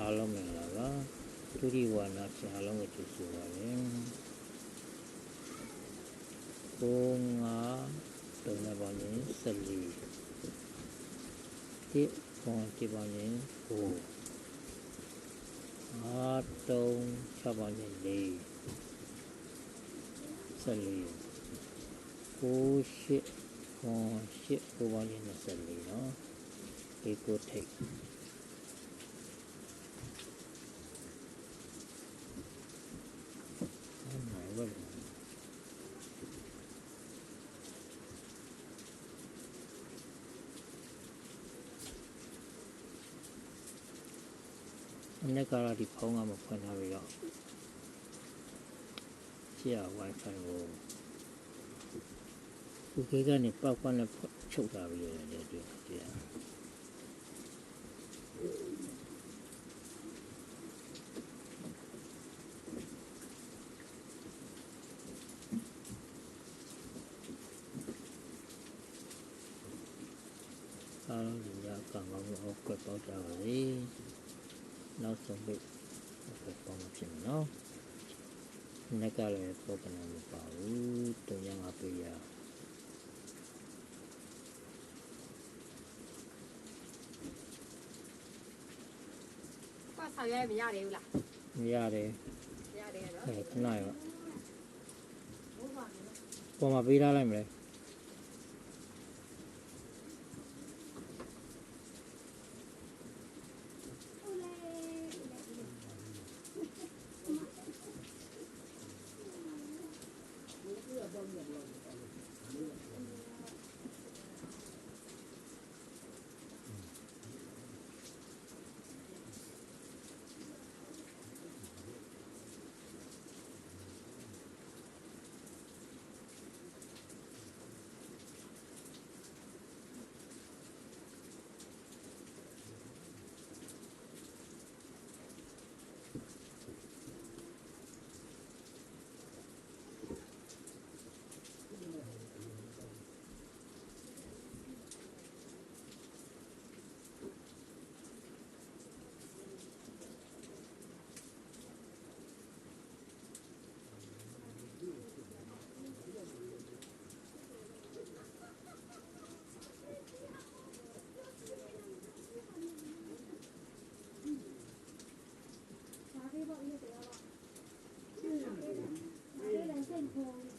အားလုံးမင်္ဂလာပါဒုတိဝါနာဆရာအားလုံးကိုကျေးဇူးပါတယ်ကိုငါတုံးနေပါရင်14ဒီခွန်ဒီပါရင်ကိုအားတုံး6ပါရင်4 14ကိုရှိခွန်ရှိကိုပါရင်24เนาะဒီကိုထိတ် အနက်ကတော့ဒီဖုန်းကမဖွင့်ထားပြီးတော့ရှေ့က Wi-Fi ကိုဒီကေကနေပောက်ကွက်နဲ့ချုပ်ထားပြီးရတယ်ဒီဒီကအားလုံးဒီကကံကောင်းမှုအောက်ကွက်ပေါက်ကြပါစေ နောက်ဆုံးပိတ်အောက်ကွက်ပေါက်မှာဖြစ်မယ်နော်နက်ကလည်းပုံကနာမပါဘူးတုံရငါပေးရကဆောင်ရဲမရသေးဘူးလားမရတယ်မရတယ်နော်အဲခဏရောပေါ်မှာပေးထားလိုက်မလဲ 嗯。